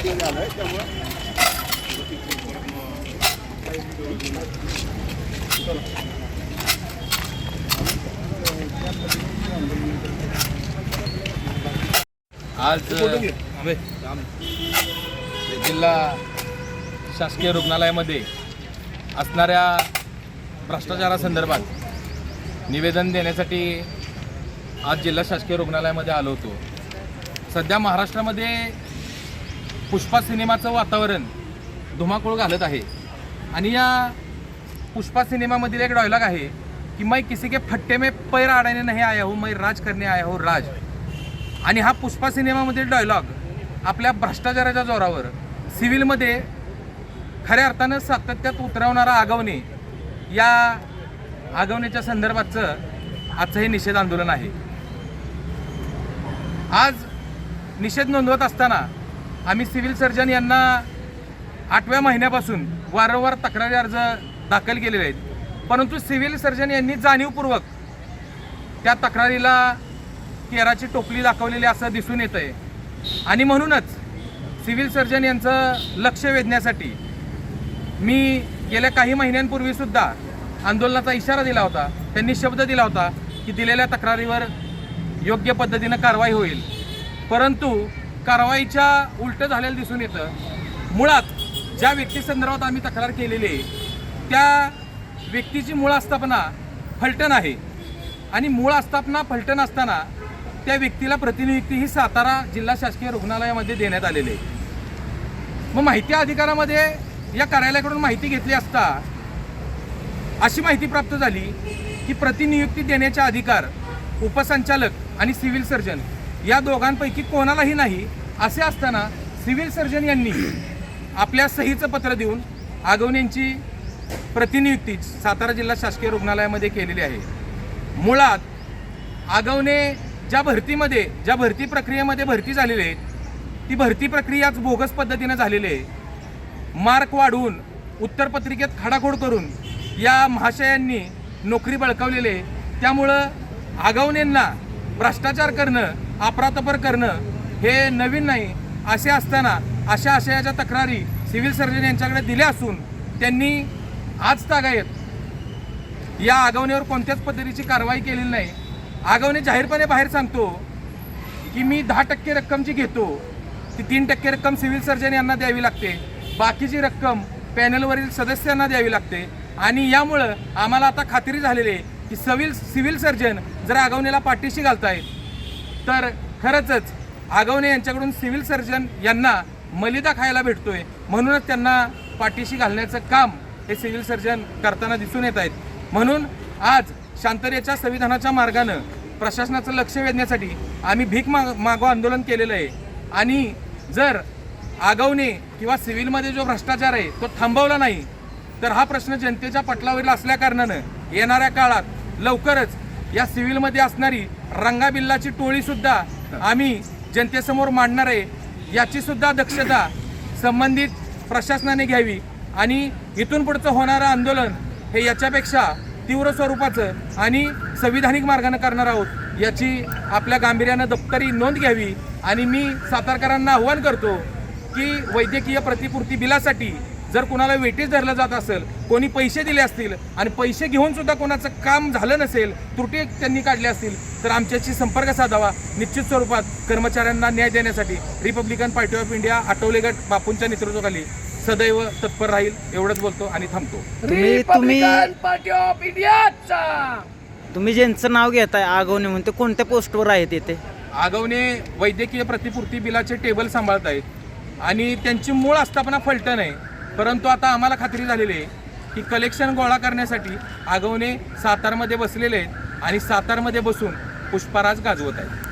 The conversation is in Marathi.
त्यामुळे आज जिल्हा शासकीय रुग्णालयामध्ये असणाऱ्या भ्रष्टाचारासंदर्भात निवेदन देण्यासाठी आज जिल्हा शासकीय रुग्णालयामध्ये आलो होतो. सध्या महाराष्ट्रामध्ये पुष्पा सिनेमाचं वातावरण धुमाकूळ घालत आहे. आणि या पुष्पा सिनेमामधील एक डायलॉग आहे की मैं किसी के फट्टे में पैर आड़ने नाही आया हो मैं राज करणे आया हो राज. आणि हा पुष्पा सिनेमामधील डायलॉग आपल्या भ्रष्टाचाराच्या जोरावर सिव्हिलमध्ये खऱ्या अर्थानं सातत्यात उतरवणारा आगवणे या आगवण्याच्या संदर्भातचं आजचं हे निषेध आंदोलन आहे. आज निषेध नोंदवत असताना आम्ही सिव्हिल सर्जन यांना आठव्या महिन्यापासून वारंवार तक्रारी अर्ज दाखल केलेले आहेत. परंतु सिव्हिल सर्जन यांनी जाणीवपूर्वक त्या तक्रारीला केराची टोपली दाखवलेली असं दिसून येत आहे आणि म्हणूनच सिव्हिल सर्जन यांचं लक्ष वेधण्यासाठी मी गेल्या काही महिन्यांपूर्वीसुद्धा आंदोलनाचा इशारा दिला होता. त्यांनी शब्द दिला होता की दिलेल्या तक्रारीवर योग्य पद्धतीनं कारवाई होईल. परंतु कारवाईच्या उलटं झालेलं दिसून येतं. मुळात ज्या व्यक्तीसंदर्भात आम्ही तक्रार केलेली आहे त्या व्यक्तीची मूळ आस्थापना फलटण आहे. आणि मूळ आस्थापना फलटण असताना त्या व्यक्तीला प्रतिनियुक्ती ही सातारा जिल्हा शासकीय रुग्णालयामध्ये देण्यात आलेली आहे. मग माहिती अधिकारामध्ये या कार्यालयाकडून माहिती घेतली असता अशी माहिती प्राप्त झाली की प्रतिनियुक्ती देण्याचा अधिकार उपसंचालक आणि सिव्हिल सर्जन या दोघांपैकी कोणालाही नाही असे असताना सिव्हिल सर्जन यांनी आपल्या सहीचं पत्र देऊन आगवणींची प्रतिनियुक्ती सातारा जिल्हा शासकीय रुग्णालयामध्ये केलेली आहे. मुळात आगवणे ज्या भरतीमध्ये ज्या भरती प्रक्रियेमध्ये भरती झालेली आहे ती भरती प्रक्रियाच बोगस पद्धतीनं झालेली आहे. मार्क वाढवून उत्तरपत्रिकेत खाडाखोड करून या महाशयांनी नोकरी बळकावलेली आहे. त्यामुळं आगवणेंना भ्रष्टाचार करणं अपरातपर करणं हे नवीन नाही. असे असताना अशा आशयाच्या तक्रारी सिव्हिल सर्जन यांच्याकडे दिल्या असून त्यांनी आज तागायत. या आगवणीवर कोणत्याच पद्धतीची कारवाई केलेली नाही. आगवणी जाहीरपणे बाहेर सांगतो की मी दहा टक्के रक्कम जी घेतो ती तीन टक्के रक्कम सिव्हिल सर्जन यांना द्यावी लागते. बाकीची रक्कम पॅनलवरील सदस्यांना द्यावी लागते. आणि यामुळं आम्हाला आता खात्री झालेली आहे की सविल सिव्हिल सर्जन जर आगवणीला पाठीशी घालतायत तर खरंचच आगवणे यांच्याकडून सिव्हिल सर्जन यांना मलिदा खायला भेटतोय. म्हणूनच त्यांना पाठीशी घालण्याचं काम हे सिव्हिल सर्जन करताना दिसून येत आहेत. म्हणून आज शांततेच्या संविधानाच्या मार्गानं प्रशासनाचं लक्ष वेधण्यासाठी आम्ही भीक माग मागो आंदोलन केलेलं आहे. आणि जर आगवणे किंवा सिव्हिलमध्ये जो भ्रष्टाचार आहे तो थांबवला नाही तर हा प्रश्न जनतेच्या पटलावरील असल्याकारणानं येणाऱ्या काळात लवकरच या सिव्हिलमध्ये असणारी रंगाबिल्लाची टोळीसुद्धा आम्ही जनतेसमोर मांडणार आहे. याचीसुद्धा दक्षता संबंधित प्रशासनाने घ्यावी आणि इथून पुढचं होणारं आंदोलन हे याच्यापेक्षा तीव्र स्वरूपाचं आणि संविधानिक मार्गानं करणार आहोत याची आपल्या गांभीर्यानं दप्तरी नोंद घ्यावी. आणि मी सातारकरांना आव्हान करतो की वैद्यकीय प्रतिपूर्ती बिलासाठी जर कोणाला वेटीस धरलं जात असेल कोणी पैसे दिले असतील आणि पैसे घेऊन सुद्धा कोणाचं काम झालं नसेल त्रुटी त्यांनी काढल्या असतील तर आमच्याशी संपर्क साधावा. निश्चित स्वरूपात कर्मचाऱ्यांना न्याय देण्यासाठी Republican Party of India Athawale गट बापूंच्या नेतृत्वाखाली सदैव तत्पर राहील एवढंच बोलतो आणि थांबतो. तुम्ही पार्टी ऑफ इंडियाचा तुम्ही ज्यांचं नाव घेताय आगवणे म्हणून ते कोणत्या पोस्टवर आहेत येते आगवणे वैद्यकीय प्रतिपूर्ती बिलाचे टेबल सांभाळत आहेत. आणि त्यांची मूळ आस्थापना फलटण आहे. परंतु आता आम्हाला खात्री झालेली आहे की कलेक्शन गोळा करण्यासाठी आगवणे सातारमध्ये बसलेले आहेत आणि सातारमध्ये बसून पुष्पराज गाजवत आहेत.